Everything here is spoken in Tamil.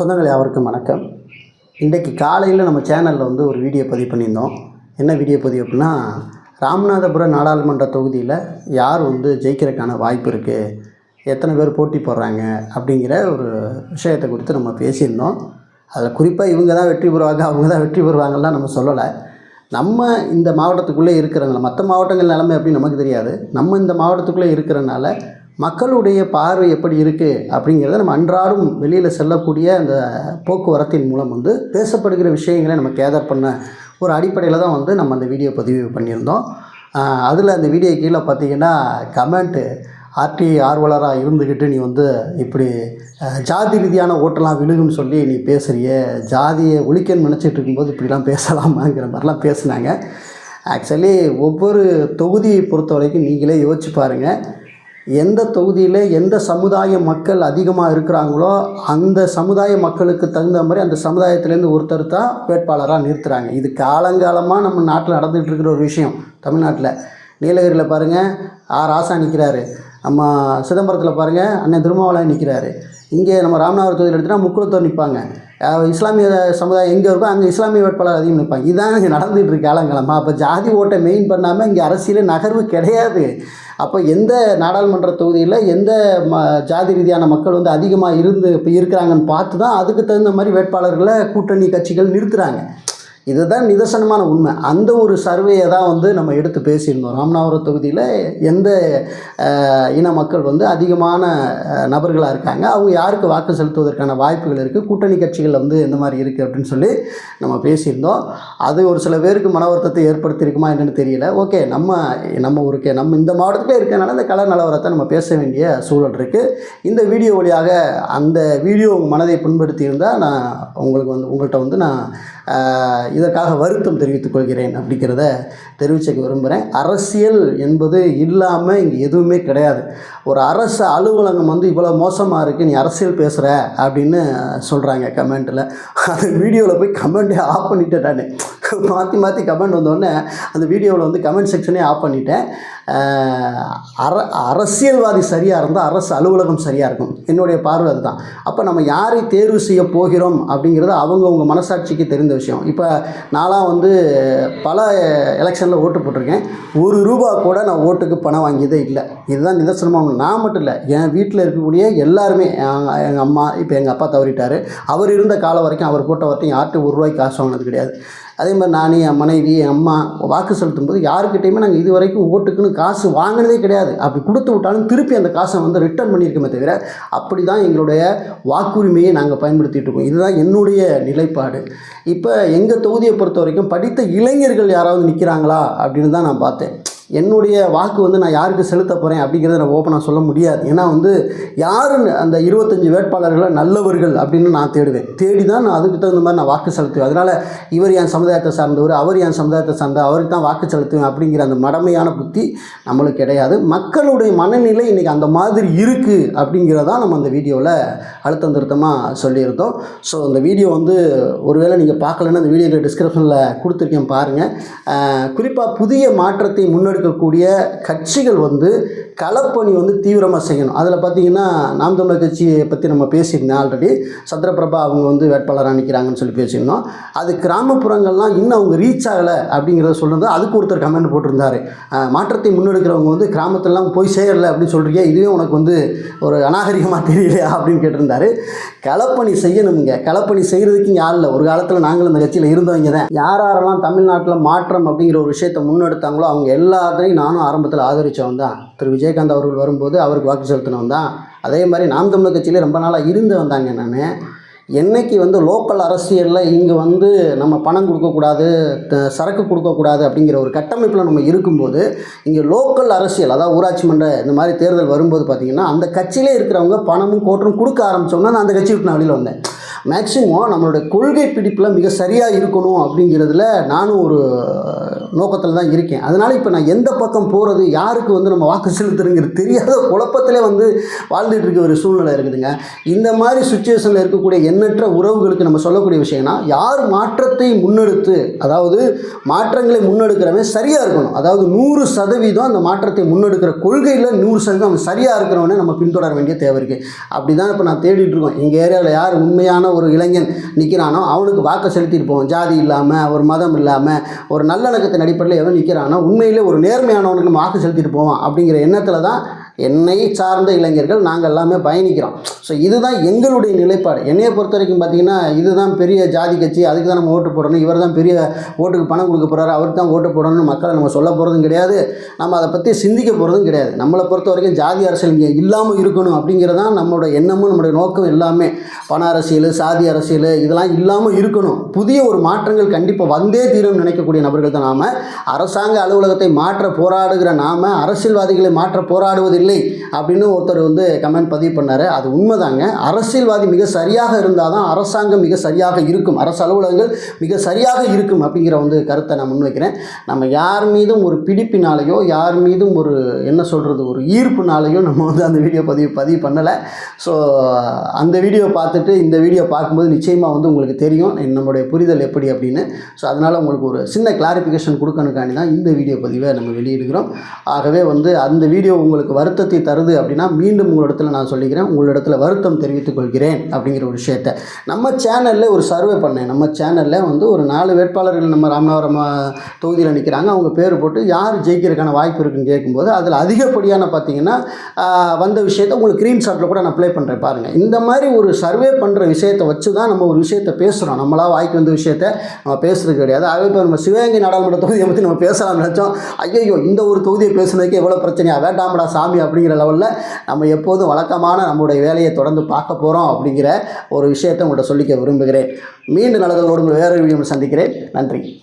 சொந்தங்கள் யாவருக்கும் வணக்கம். இன்றைக்கு காலையில் நம்ம சேனலில் வந்து ஒரு வீடியோ பதிவு பண்ணியிருந்தோம். என்ன வீடியோ பதிவு அப்படின்னா ராமநாதபுரம் நாடாளுமன்ற தொகுதியில் யார் வந்து ஜெயிக்கிறதுக்கான வாய்ப்பு இருக்குது எத்தனை பேர் போட்டி போடுறாங்க அப்படிங்கிற ஒரு விஷயத்தை குறித்து நம்ம பேசியிருந்தோம். அதில் குறிப்பாக இவங்க தான் வெற்றி பெறுவாங்க அவங்க தான் வெற்றி பெறுவாங்கலாம் நம்ம சொல்லலை. நம்ம இந்த மாவட்டத்துக்குள்ளே இருக்கிறனால மற்ற மாவட்டங்கள் நிலைமை எப்படி நமக்கு தெரியாது. நம்ம இந்த மாவட்டத்துக்குள்ளே இருக்கிறனால மக்களுடைய பார்வை எப்படி இருக்குது அப்படிங்கிறத நம்ம அன்றாடம் வெளியில் செல்லக்கூடிய அந்த போக்குவரத்தின் மூலம் வந்து பேசப்படுகிற விஷயங்களை நம்ம கேதர் பண்ண ஒரு அடிப்படையில் தான் வந்து நம்ம அந்த வீடியோ பதிவு பண்ணியிருந்தோம். அதில் அந்த வீடியோ கீழே பார்த்தீங்கன்னா கமெண்ட்டு ஆர்டி ஆர்வலராக இருந்துக்கிட்டு நீ வந்து இப்படி ஜாதி ரீதியான ஓட்டெல்லாம் விழுகுன்னு சொல்லி நீ பேசுகிறிய ஜாதியை ஒழிக்கன்னு நினச்சிட்டு இருக்கும்போது இப்படிலாம் பேசலாமாங்கிற மாதிரிலாம் பேசுனாங்க. ஆக்சுவலி ஒவ்வொரு தொகுதியை பொறுத்த வரைக்கும் நீங்களே யோசிச்சு பாருங்கள் எந்த தொகுதியில் எந்த சமுதாய மக்கள் அதிகமாக இருக்கிறாங்களோ அந்த சமுதாய மக்களுக்கு தகுந்த மாதிரி அந்த சமுதாயத்திலேருந்து ஒருத்தர் தான் வேட்பாளராக நிறுத்துகிறாங்க இது காலங்காலமாக நம்ம நாட்டில் நடந்துகிட்டு இருக்கிற ஒரு விஷயம் தமிழ்நாட்டில். நீலகிரியில் பாருங்கள் ஆர் ராசா நிற்கிறாரு நம்ம சிதம்பரத்தில் பாருங்கள் அண்ணன் திருமாவளவன் நிற்கிறாரு இங்கே நம்ம ராமநாதபுரம் தொகுதியில் எடுத்துகிட்டா முக்குளத்தோர் நிற்பாங்க இஸ்லாமிய சமுதாயம் எங்கே இருக்கோ அங்கே இஸ்லாமிய வேட்பாளர் அதிகம் நிற்பாங்க. இதுதான் இங்கே நடந்துகிட்டு இருக்கு காலங்காலமாக அப்போ ஜாதி ஓட்டை மெயின் பண்ணாமல் இங்கே அரசியல் நகர்வு கிடையாது. அப்போ எந்த நாடாளுமன்ற தொகுதியில் எந்த ம ஜாதி ரீதியான மக்கள் வந்து அதிகமாக இருந்து இப்போ இருக்கிறாங்கன்னு பார்த்து தான் அதுக்கு தகுந்த மாதிரி வேட்பாளர்களை கூட்டணி கட்சிகள் நிறுத்துகிறாங்க இதுதான் நிதர்சனமான உண்மை. அந்த ஒரு சர்வேயை தான் வந்து நம்ம எடுத்து பேசியிருந்தோம். ராமநாதபுரம் தொகுதியில் எந்த இன மக்கள் வந்து அதிகமான நபர்களாக இருக்காங்க அவங்க யாருக்கு வாக்கு செலுத்துவதற்கான வாய்ப்புகள் இருக்குது கூட்டணி கட்சிகள் வந்து எந்த மாதிரி இருக்குது அப்படின்னு சொல்லி நம்ம பேசியிருந்தோம். அது ஒரு சில பேருக்கு மன வருத்தத்தை ஏற்படுத்தியிருக்குமா என்னென்னு தெரியல. ஓகே நம்ம நம்ம ஒரு நம்ம இந்த மாவட்டத்திலே இருக்கிறனால இந்த கலர் நிலவரத்தை நம்ம பேச வேண்டிய சூழல் இருக்குது இந்த வீடியோ வழியாக அந்த வீடியோ உங்கள் மனதை புண்படுத்தியிருந்தால் நான் உங்களுக்கு வந்து உங்கள்கிட்ட வந்து நான் இதற்காக வருத்தம் தெரிவித்துக் கொள்கிறேன் அப்படிங்கிறத தெரிவிச்சுக்க விரும்புகிறேன். அரசியல் என்பது இல்லாமல் இங்கே எதுவுமே கிடையாது. ஒரு அரசு அலுவலகம் வந்து இவ்வளோ மோசமாக இருக்குது நீ அரசியல் பேசுகிற அப்படின்னு சொல்கிறாங்க கமெண்ட்டில் அந்த வீடியோவில் போய் கமெண்ட்டே ஆஃப் பண்ணிட்டேன் நான். மாற்றி மாற்றி கமெண்ட் வந்தோடனே அந்த வீடியோவில் வந்து கமெண்ட் செக்ஷனே ஆஃப் பண்ணிட்டேன். அர அரசியல்வாதி சரியாக இருந்தால் அரசு அலுவலகம் சரியாக இருக்கும். என்னுடைய பார்வை அதுதான். அப்போ நம்ம யாரை தேர்வு செய்ய போகிறோம் அப்படிங்கிறது அவங்கவுங்க மனசாட்சிக்கு தெரிந்த விஷயம். இப்போ நான்லாம் வந்து பல எலெக்ஷனில் ஓட்டு போட்டிருக்கேன். ஒரு ரூபா கூட நான் ஓட்டுக்கு பணம் வாங்கியதே இல்லை. இதுதான் நிதர்சனமாக நான் மட்டும் இல்லை என் வீட்டில் இருக்கக்கூடிய எல்லாருமே எங்கள் அம்மா இப்போ எங்கள் அப்பா தவறிட்டார். அவர் இருந்த காலம் வரைக்கும் அவர் போட்ட வரைக்கும் யார்கிட்ட ஒரு ரூபாய்க்கு காசு வாங்கினது கிடையாது. அதே மாதிரி நான் என் மனைவி என் அம்மா வாக்கு செலுத்தும் போது யாருக்கிட்டையுமே நாங்கள் இது வரைக்கும் ஓட்டுக்குன்னு காசு வாங்கினதே கிடையாது. அப்படி கொடுத்து விட்டாலும் திருப்பி அந்த காசை வந்து ரிட்டர்ன் பண்ணியிருக்கோமே தவிர அப்படி தான் எங்களுடைய வாக்குரிமையை நாங்கள் பயன்படுத்திகிட்டு இருக்கோம். இதுதான் என்னுடைய நிலைப்பாடு. இப்போ எங்கள் தொகுதியை பொறுத்த வரைக்கும் படித்த இளைஞர்கள் யாராவது நிற்கிறாங்களா அப்படின்னு தான் நான் பார்த்தேன். என்னுடைய வாக்கு வந்து நான் யாருக்கு செலுத்த போகிறேன் அப்படிங்கிறத நான் ஓப்பனாக சொல்ல முடியாது. ஏன்னா வந்து யார் அந்த இருபத்தஞ்சி வேட்பாளர்களை நல்லவர்கள் அப்படின்னு நான் தேடுவேன். தேடி தான் நான் அதுக்கு தகுந்த மாதிரி நான் வாக்கு செலுத்துவேன். அதனால் இவர் என் சமுதாயத்தை சார்ந்தவர் அவர் என் சமுதாயத்தை சார்ந்த அவருக்கு தான் வாக்கு செலுத்துவேன் அப்படிங்கிற அந்த மடமையான புத்தி நம்மளுக்கு கிடையாது. மக்களுடைய மனநிலை இன்றைக்கி அந்த மாதிரி இருக்குது அப்படிங்கிறதான் நம்ம அந்த வீடியோவில் அழுத்தம் திருத்தமாக சொல்லியிருந்தோம். ஸோ அந்த வீடியோ வந்து ஒருவேளை நீங்கள் பார்க்கலன்னா அந்த வீடியோவில் டிஸ்கிரிப்ஷனில் கொடுத்துருக்கேன் பாருங்கள் குறிப்பாக புதிய மாற்றத்தை இருக்கக்கூடிய கட்சிகள் வந்து களப்பணி வந்து தீவிரமாக செய்யணும். அதில் பார்த்தீங்கன்னா நாம் தமிழர் கட்சியை பற்றி நம்ம பேசியிருந்தேன் ஆல்ரெடி சந்திரபிரபா அவங்க வந்து வேட்பாளராக நிற்கிறாங்கன்னு சொல்லி பேசியிருந்தோம். அது கிராமப்புறங்கள்லாம் இன்னும் அவங்க ரீச் ஆகலை அப்படிங்கிறத சொல்லுறது அதுக்கு ஒருத்தர் கமெண்ட் போட்டிருந்தாரு. மாற்றத்தை முன்னெடுக்கிறவங்க வந்து கிராமத்திலலாம் போய் சேரல அப்படின்னு சொல்கிறீங்க இதுவே உனக்கு வந்து ஒரு அநாகரிகமாக தெரியலையா அப்படின்னு கேட்டிருந்தாரு. களப்பணி செய்யணுங்க களப்பணி செய்கிறதுக்கு யார் இல்லை. ஒரு காலத்தில் நாங்களும் இந்த கட்சியில் இருந்தவங்க தான். யார் யாரெல்லாம் தமிழ்நாட்டில் மாற்றம் அப்படிங்கிற ஒரு விஷயத்தை முன்னெடுத்தாங்களோ அவங்க எல்லா எல்லாத்தையும் நானும் ஆரம்பத்தில் ஆதரித்தவன் தான். திரு விஜயகாந்த் அவர்கள் வரும்போது அவருக்கு வாக்கு செலுத்தினவன் தான். அதே மாதிரி நாம் தமிழர் கட்சியில் ரொம்ப நாளாக இருந்து வந்தாங்க நான். என்னைக்கு வந்து லோக்கல் அரசியலில் இங்கே வந்து நம்ம பணம் கொடுக்கக்கூடாது சரக்கு கொடுக்கக்கூடாது அப்படிங்கிற ஒரு கட்டமைப்பில் நம்ம இருக்கும்போது இங்கே லோக்கல் அரசியல் அதாவது ஊராட்சி மன்ற இந்த மாதிரி தேர்தல் வரும்போது பார்த்திங்கன்னா அந்த கட்சியிலே இருக்கிறவங்க பணமும் கோட்டரும் கொடுக்க ஆரம்பித்தோம்னா நான் அந்த கட்சி விட்டு நான் வெளியில் வந்தேன். மேக்சிமம் நம்மளுடைய கொள்கை பிடிப்பில் மிக சரியாக இருக்கணும் அப்படிங்கிறதுல நானும் ஒரு நோக்கத்தில் தான் இருக்கேன். அதனால் இப்போ நான் எந்த பக்கம் போகிறது யாருக்கு வந்து நம்ம வாக்கு செலுத்துறங்கிறது தெரியாத குழப்பத்திலே வந்து வாழ்ந்துட்டு இருக்க ஒரு சூழ்நிலை இருக்குதுங்க. இந்த மாதிரி சுச்சுவேஷனில் இருக்கக்கூடிய எண்ணற்ற உறவுகளுக்கு நம்ம சொல்லக்கூடிய விஷயம்னா யார் மாற்றத்தை முன்னெடுத்து அதாவது மாற்றங்களை முன்னெடுக்கிறவன் சரியாக இருக்கணும். அதாவது நூறு சதவீதம் அந்த மாற்றத்தை முன்னெடுக்கிற கொள்கையில் நூறு சதவீதம் அவன் சரியாக இருக்கிறவனே நம்ம பின்தொடர வேண்டிய தேவை இருக்குது அப்படி தான் இப்போ நான் தேடிட்டுருக்கோம் எங்கள் ஏரியாவில் யார் உண்மையான ஒரு இளைஞன் நிற்கிறானோ அவனுக்கு வாக்கு செலுத்திட்டு போவோம். ஜாதி இல்லாமல் ஒரு மதம் இல்லாமல் ஒரு அடிப்படையில் எவன் நிற்கிறான்னா உண்மையிலே ஒரு நேர்மையானவனுக்கு நம்ம வாக்கு செலுத்திட்டு போவான் அப்படிங்கிற எண்ணத்தில் தான் என்னை சார்ந்த இளைஞர்கள் நாங்கள் எல்லாமே பயணிக்கிறோம். ஸோ இதுதான் எங்களுடைய நிலைப்பாடு. என்னையை பொறுத்த வரைக்கும் பார்த்தீங்கன்னா இதுதான் பெரிய ஜாதி கட்சி அதுக்கு தான் நம்ம ஓட்டு போடணும். இவர் தான் பெரிய ஓட்டுக்கு பணம் கொடுக்க போகிறாரு அவருக்கு தான் ஓட்டு போடணும்னு மக்களை நம்ம சொல்ல போகிறதும் கிடையாது. நம்ம அதை பற்றி சிந்திக்க போகிறதும் கிடையாது. நம்மளை பொறுத்த வரைக்கும் ஜாதி அரசியல் இங்கே இல்லாமல் இருக்கணும் அப்படிங்கிறதான் நம்மளோட எண்ணமும் நம்மளுடைய நோக்கம் எல்லாமே. பண அரசியல் சாதி அரசியல் இதெல்லாம் இல்லாமல் இருக்கணும். புதிய ஒரு மாற்றங்கள் கண்டிப்பாக வந்தே தீரும் நினைக்கக்கூடிய நபர்கள் தான் நாம். அரசாங்க அலுவலகத்தை மாற்ற போராடுகிற நாம் அரசியல்வாதிகளை மாற்ற போராடுவதில்லை அப்படின்னு ஒருத்தர் வந்து கமெண்ட் பதிவு பண்ணார். அது உண்மைதாங்க. அரசியல்வாதி மிக சரியாக இருந்தால் தான் அரசாங்கம் மிக சரியாக இருக்கும். அரசு அலுவலகங்கள் மிக சரியாக இருக்கும் அப்படிங்கிற வந்து கருத்தை நான் முன்வைக்கிறேன். நம்ம யார் மீதும் ஒரு பிடிப்பினாலேயோ யார் மீதும் ஒரு என்ன சொல்கிறது ஒரு ஈர்ப்புனாலேயோ நம்ம வந்து அந்த வீடியோ பதிவு பதிவு பண்ணலை. ஸோ அந்த வீடியோ பார்த்துட்டு இந்த வீடியோ பார்க்கும்போது நிச்சயமாக வந்து உங்களுக்கு தெரியும். நம்முடைய புரிதல் எப்படி அப்படின்னு. ஸோ அதனால் உங்களுக்கு ஒரு சின்ன கிளாரிஃபிகேஷன் கொடுக்கணுக்காண்டி தான் இந்த வீடியோ பதிவை நம்ம வெளியிடுகிறோம். ஆகவே வந்து அந்த வீடியோ உங்களுக்கு வருத்தத்தை தருது அப்படின்னா மீண்டும் உங்களிடத்தில் நான் சொல்லிக்கிறேன் உங்களிடத்தில் வருத்தம் தெரிவித்துக் கொள்கிறேன் அப்படிங்கிற ஒரு விஷயத்தை. நம்ம சேனலில் ஒரு சர்வே பண்ணேன். நம்ம சேனலில் வந்து ஒரு நாலு வேட்பாளர்கள் நம்ம ராமநாதபுரம் தொகுதியில் நிற்கிறாங்க அவங்க பேர் போட்டு யார் ஜெயிக்கிறதுக்கான வாய்ப்பு இருக்குன்னு கேட்கும்போது அதில் அதிகப்படியான பார்த்தீங்கன்னா வந்த விஷயத்தை உங்களுக்கு ஸ்க்ரீன்ஷாட்டில் கூட நான் ப்ளே பண்ணுறேன் பாருங்கள் இந்த மாதிரி ஒரு சர்வே பண்ணுற விஷயத்தை வச்சு தான் நம்ம ஒரு விஷயத்தை பேசுகிறோம் நம்மளாக வாய்க்கு வந்த விஷயத்த நம்ம பேசுறது கிடையாது. அதே இப்போ நம்ம சிவகங்கை நாடாளுமன்ற தொகுதியை பற்றி நம்ம பேசலாம்னு நினச்சோம். ஐயோ இந்த ஒரு தொகுதியை பேசுனதுக்கு எவ்வளோ பிரச்சனையா? வேண்டாம்டா சாமி அப்படிங்கிற லெவலில் நம்ம எப்போதும் வழக்கமான நம்முடைய வேலையை தொடர்ந்து பார்க்க போகிறோம் அப்படிங்கிற ஒரு விஷயத்தை உங்கள்கிட்ட சொல்லிக்க விரும்புகிறேன். மீண்டும் நல்லதோடு உங்களை வேறு வீடியோ சந்திக்கிறேன். நன்றி.